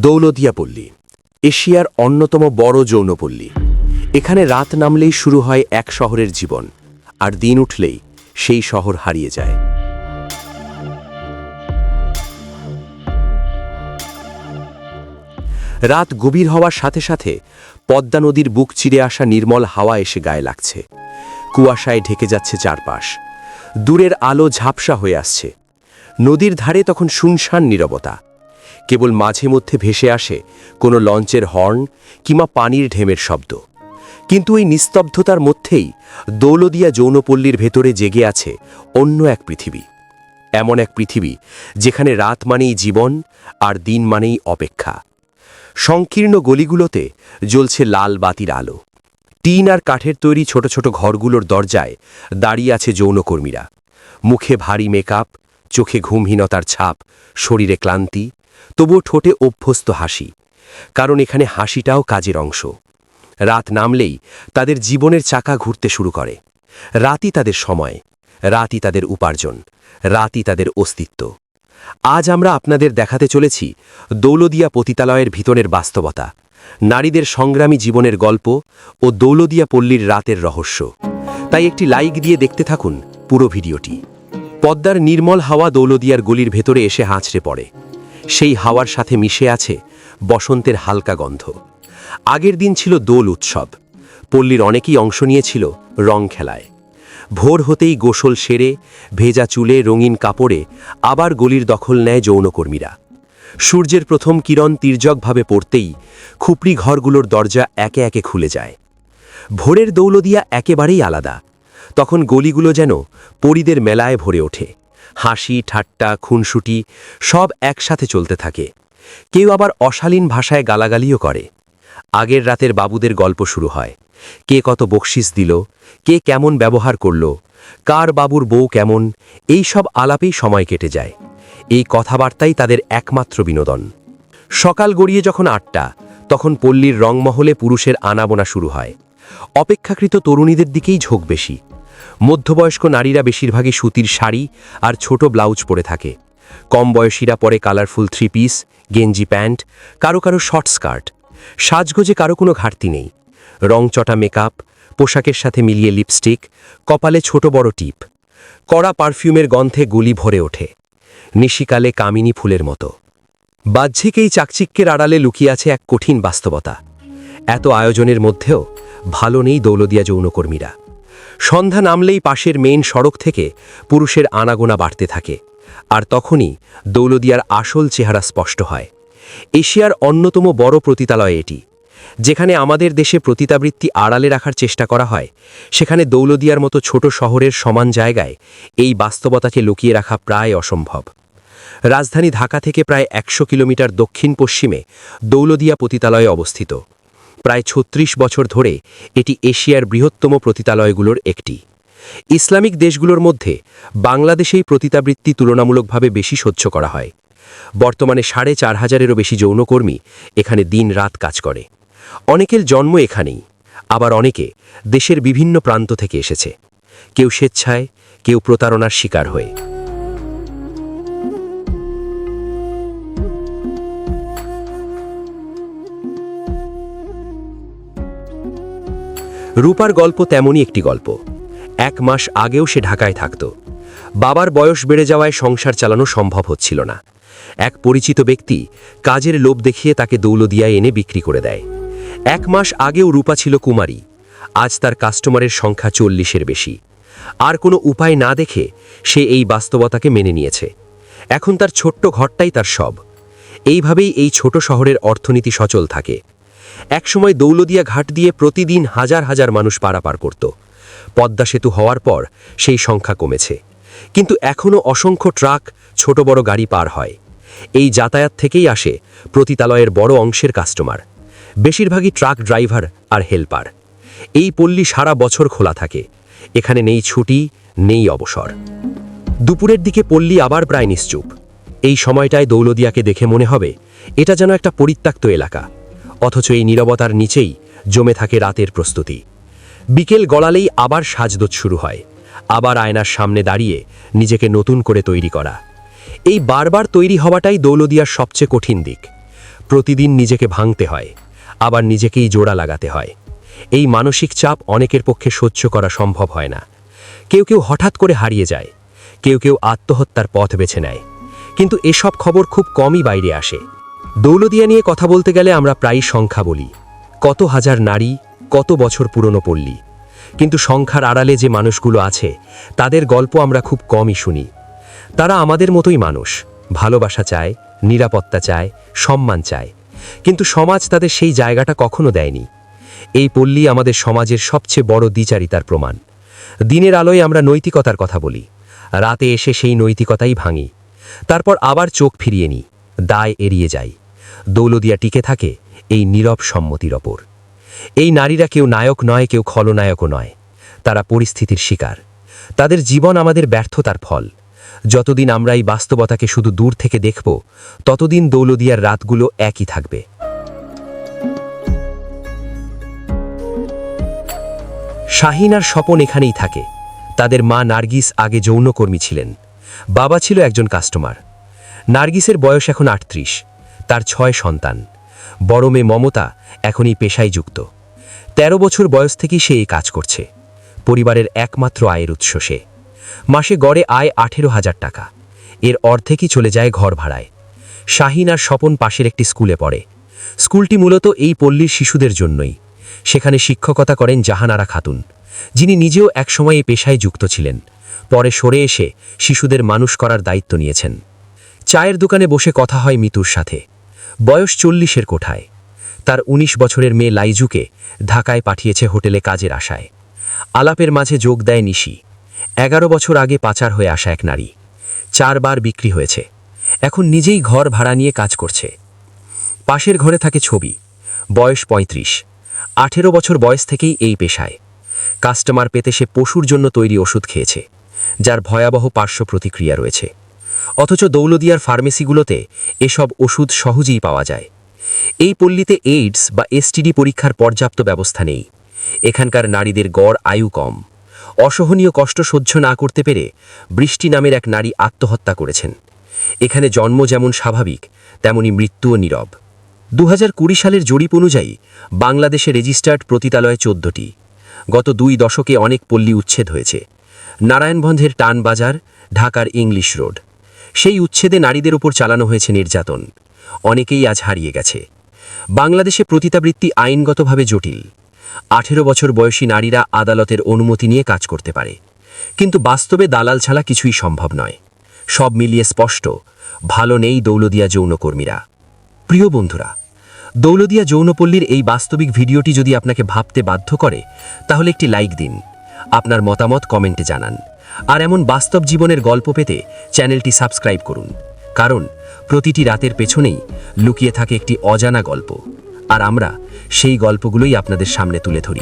দৌলদিয়া পল্লী এশিয়ার অন্যতম বড় যৌনপল্লী। এখানে রাত নামলেই শুরু হয় এক শহরের জীবন, আর দিন উঠলেই সেই শহর হারিয়ে যায়। রাত গভীর হওয়ার সাথে সাথে পদ্মা নদীর বুক চিরে আসা নির্মল হাওয়া এসে গায়ে লাগছে। কুয়াশায় ঢেকে যাচ্ছে চারপাশ। দূরের আলো ঝাপসা হয়ে আসছে। নদীর ধারে তখন শুনশান নীরবতা। কেবল মাঝে মধ্যে ভেসে আসে কোনো লঞ্চের হর্ন কিংবা পানির ঢেমের শব্দ। কিন্তু এই নিস্তব্ধতার মধ্যেই দৌলদিয়া যৌনপল্লীর ভেতরে জেগে আছে অন্য এক পৃথিবী। এমন এক পৃথিবী যেখানে রাত মানেই জীবন আর দিন মানেই অপেক্ষা। সংকীর্ণ গলিগুলোতে জ্বলছে লাল বাতির আলো। টিন আর কাঠের তৈরি ছোট ছোট ঘরগুলোর দরজায় দাঁড়িয়ে আছে যৌনকর্মীরা। মুখে ভারী মেকআপ, চোখে ঘুমহীনতার ছাপ, শরীরে ক্লান্তি তবুও ঠোঁটে অভ্যস্ত হাসি, কারণ এখানে হাসিটাও কাজের অংশ। রাত নামলেই তাদের জীবনের চাকা ঘুরতে শুরু করে। রাতই তাদের সময়, রাতই তাদের উপার্জন, রাতই তাদের অস্তিত্ব। আজ আমরা আপনাদের দেখাতে চলেছি দৌলদিয়া পতিতালয়ের ভিতরের বাস্তবতা, নারীদের সংগ্রামী জীবনের গল্প ও দৌলদিয়া পল্লীর রাতের রহস্য। তাই একটি লাইক দিয়ে দেখতে থাকুন পুরো ভিডিওটি। পদ্মার নির্মল হাওয়া দৌলদিয়ার গলির ভেতরে এসে হাঁচড়ে পড়ে। সেই হাওয়ার সাথে মিশে আছে বসন্তের হালকা গন্ধ। আগের দিন ছিল দোল উৎসব। পল্লীর অনেকেই অংশ নিয়েছিল রং খেলায়। ভোর হতেই গোসল সেরে, ভেজা চুলে রঙিন কাপড়ে আবার গলির দখল নেয় যৌনকর্মীরা। সূর্যের প্রথম কিরণ তির্যকভাবে পড়তেই খুপড়ি ঘরগুলোর দরজা একে একে খুলে যায়। ভোরের দৌলদিয়া একেবারেই আলাদা। তখন গলিগুলো যেন পরিদের মেলায় ভরে ওঠে। হাসি, ঠাট্টা, খুনসুটি সব একসাথে চলতে থাকে। কেউ আবার অশালীন ভাষায় গালাগালিও করে। আগের রাতের বাবুদের গল্প শুরু হয়। কে কত বকশিস দিল, কে কেমন ব্যবহার করল, কার বাবুর বউ কেমন, এই সব আলাপেই সময় কেটে যায়। এই কথাবার্তাই তাদের একমাত্র বিনোদন। সকাল গড়িয়ে যখন আটটা, তখন পল্লীর রংমহলে পুরুষের আনাবোনা শুরু হয়। অপেক্ষাকৃত তরুণীদের দিকেই ঝোঁক বেশি। মধ্যবয়স্ক নারীরা বেশিরভাগই সুতির শাড়ি আর ছোট ব্লাউজ পরে থাকে। কম বয়সীরা পরে কালারফুল থ্রি পিস, গেঞ্জি প্যান্ট, কারও কারও শর্ট স্কার্ট। সাজগোজে কারও কোনো ঘাটতি নেই। রংচটা মেকআপ, পোশাকের সাথে মিলিয়ে লিপস্টিক, কপালে ছোট বড় টিপ। কড়া পারফিউমের গন্ধে গুলি ভরে ওঠে। নিশিকালে কামিনী ফুলের মতো। বাহ্যিক এই চাকচিক্যের আড়ালে লুকিয়ে আছে এক কঠিন বাস্তবতা। এত আয়োজনের মধ্যেও ভালো নেই দৌলদিয়া যৌনকর্মীরা। সন্ধ্যা নামলেই পাশের মেইন সড়ক থেকে পুরুষের আনাগোনা বাড়তে থাকে, আর তখনই দৌলদিয়ার আসল চেহারা স্পষ্ট হয়। এশিয়ার অন্যতম বড় প্রতিতালয় এটি, যেখানে আমাদের দেশে প্রতিতাবৃত্তি আড়ালে রাখার চেষ্টা করা হয়। সেখানে দৌলদিয়ার মতো ছোট শহরের সমান জায়গায় এই বাস্তবতাকে লুকিয়ে রাখা প্রায় অসম্ভব। রাজধানী ঢাকা থেকে প্রায় একশো কিলোমিটার দক্ষিণ পশ্চিমে দৌলদিয়া পতিতালয়ে অবস্থিত। প্রায় ছত্রিশ বছর ধরে এটি এশিয়ার বৃহত্তম প্রতিতালয়গুলোর একটি। ইসলামিক দেশগুলোর মধ্যে বাংলাদেশেই প্রতিতাবৃত্তি তুলনামূলকভাবে বেশি সহ্য করা হয়। বর্তমানে সাড়ে চার হাজারেরও বেশি যৌনকর্মী এখানে দিন রাত কাজ করে। অনেকের জন্ম এখানেই, আবার অনেকে দেশের বিভিন্ন প্রান্ত থেকে এসেছে। কেউ স্বেচ্ছায়, কেউ প্রতারণার শিকার হয়ে। রূপার গল্প তেমনই একটি গল্প। এক মাস আগেও সে ঢাকায় থাকত। বাবার বয়স বেড়ে যাওয়ায় সংসার চালানো সম্ভব হচ্ছিল না। এক পরিচিত ব্যক্তি কাজের লোভ দেখিয়ে তাকে দৌলদিয়ায় এনে বিক্রি করে দেয়। এক মাস আগেও রূপা ছিল কুমারী। আজ তার কাস্টমারের সংখ্যা চল্লিশের বেশি। আর কোনো উপায় না দেখে সে এই বাস্তবতাকে মেনে নিয়েছে। এখন তার ছোট্ট ঘরটাই তার সব। এইভাবেই এই ছোট শহরের অর্থনীতি সচল থাকে। একসময় দৌলদিয়া ঘাট দিয়ে প্রতিদিন হাজার হাজার মানুষ পারাপার করত। পদ্মা সেতু হওয়ার পর সেই সংখ্যা কমেছে। কিন্তু এখনও অসংখ্য ট্রাক, ছোট বড় গাড়ি পার হয়। এই যাতায়াত থেকেই আসে প্রতিতালয়ের বড় অংশের কাস্টমার। বেশিরভাগই ট্রাক ড্রাইভার আর হেল্পার। এই পল্লী সারা বছর খোলা থাকে। এখানে নেই ছুটি, নেই অবসর। দুপুরের দিকে পল্লী আবার প্রায় নিশ্চুপ। এই সময়টায় দৌলদিয়াকে দেখে মনে হবে, এটা যেন একটা পরিত্যক্ত এলাকা। অথচ এই নীরবতার নিচেই জমে থাকে রাতের প্রস্তুতি। বিকেল গড়ালেই আবার সাজদোজ শুরু হয়। আবার আয়নার সামনে দাঁড়িয়ে নিজেকে নতুন করে তৈরি করা। এই বারবার তৈরি হওয়াটাই দৌলদিয়ার সবচেয়ে কঠিন দিক। প্রতিদিন নিজেকে ভাঙতে হয়, আবার নিজেকেই জোড়া লাগাতে হয়। এই মানসিক চাপ অনেকের পক্ষে সহ্য করা সম্ভব হয় না। কেউ কেউ হঠাৎ করে হারিয়ে যায়, কেউ কেউ আত্মহত্যার পথ বেছে নেয়। কিন্তু এসব খবর খুব কমই বাইরে আসে। দৌলদিয়া নিয়ে কথা বলতে গেলে আমরা প্রায় সংখ্যা বলি। কত হাজার নারী, কত বছর পুরনো পল্লী। কিন্তু সংখ্যার আড়ালে যে মানুষগুলো আছে, তাদের গল্প আমরা খুব কমই শুনি। তারা আমাদের মতোই মানুষ। ভালোবাসা চায়, নিরাপত্তা চায়, সম্মান চায়। কিন্তু সমাজ তাদের সেই জায়গাটা কখনো দেয়নি। এই পল্লী আমাদের সমাজের সবচেয়ে বড় দ্বিচারিতার প্রমাণ। দিনের আলোয় আমরা নৈতিকতার কথা বলি। রাতে এসে সেই নৈতিকতাই ভাঙি। তারপর আবার চোখ ফিরিয়ে নিই। দায় এড়িয়ে যাই। দৌলদিয়া টিকে থাকে এই নীরব সম্মতির ওপর। এই নারীরা কেউ নায়ক নয়, কেউ খলনায়কও নয়। তারা পরিস্থিতির শিকার। তাদের জীবন আমাদের ব্যর্থতার ফল। যতদিন আমরা এই বাস্তবতাকে শুধু দূর থেকে দেখব, ততদিন দৌলদিয়ার রাতগুলো একই থাকবে। শাহিন আর স্বপন এখানেই থাকে। তাদের মা নার্গিস আগে যৌনকর্মী ছিলেন। বাবা ছিল একজন কাস্টমার। নার্গিসের বয়স এখন আটত্রিশ। তার ছয় সন্তান। বড় মেয়ে মমতা এখনই পেশায় যুক্ত। ১৩ বছর বয়স থেকেই সে এই কাজ করছে। পরিবারের একমাত্র আয়ের উৎস সে। মাসে গড়ে আয় আঠেরো হাজার টাকা। এর অর্ধেকই চলে যায় ঘর ভাড়ায়। শাহিন আর স্বপন পাশের একটি স্কুলে পড়ে। স্কুলটি মূলত এই পল্লীর শিশুদের জন্যই। সেখানে শিক্ষকতা করেন জাহানারা খাতুন, যিনি নিজেও একসময় এই পেশায় যুক্ত ছিলেন। পরে সরে এসে শিশুদের মানুষ করার দায়িত্ব নিয়েছেন। চায়ের দোকানে বসে কথা হয় মিতুর সাথে। বয়স চল্লিশের কোঠায়। তার ১৯ বছরের মেয়ে লাইজুকে ঢাকায় পাঠিয়েছে হোটেলে কাজের আশায়। আলাপের মাঝে যোগ দেয় নিশি। এগারো বছর আগে পাচার হয়ে আসা এক নারী। চারবার বিক্রি হয়েছে। এখন নিজেই ঘর ভাড়া নিয়ে কাজ করছে। পাশের ঘরে থাকে ছবি। বয়স ৩৫ আঠেরো বছর বয়স থেকেই এই পেশায়। কাস্টমার পেতে সে পশুর জন্য তৈরি ওষুধ খেয়েছে, যার ভয়াবহ পার্শ্ব প্রতিক্রিয়া রয়েছে। অথচ দৌলদিয়ার ফার্মেসিগুলোতে এসব ওষুধ সহজেই পাওয়া যায়। এই পল্লীতে এইডস বা এসটিডি পরীক্ষার পর্যাপ্ত ব্যবস্থা নেই। এখানকার নারীদের গড় আয়ু কম। অসহনীয় কষ্ট সহ্য না করতে পেরে বৃষ্টি নামের এক নারী আত্মহত্যা করেছেন। এখানে জন্ম যেমন স্বাভাবিক, তেমনি মৃত্যুও নীরব। দু হাজার কুড়ি সালের জরিপ অনুযায়ী বাংলাদেশে রেজিস্টার্ড প্রতিতালয় চোদ্দটি। গত দুই দশকে অনেক পল্লী উচ্ছেদ হয়েছে। নারায়ণভঞ্জের টানবাজার, ঢাকার ইংলিশ রোড। সেই উচ্ছেদে নারীদের উপর চালানো হয়েছে নির্যাতন। অনেকেই আজ হারিয়ে গেছে। বাংলাদেশে প্রতিতাবৃত্তি আইনগতভাবে জটিল। আঠেরো বছর বয়সী নারীরা আদালতের অনুমতি নিয়ে কাজ করতে পারে। কিন্তু বাস্তবে দালাল ছাড়া কিছুই সম্ভব নয়। সব মিলিয়ে স্পষ্ট, ভালো নেই দৌলদিয়া যৌনকর্মীরা। প্রিয় বন্ধুরা, দৌলদিয়া যৌনপল্লীর এই বাস্তবিক ভিডিওটি যদি আপনাকে ভাবতে বাধ্য করে, তাহলে একটি লাইক দিন। আপনার মতামত কমেন্টে জানান। আর এমন বাস্তব জীবনের গল্প পেতে চ্যানেলটি সাবস্ক্রাইব করুন। কারণ প্রতিটি রাতের পেছনেই লুকিয়ে থাকে একটি অজানা গল্প। আর আমরা সেই গল্পগুলোই আপনাদের সামনে তুলে ধরি।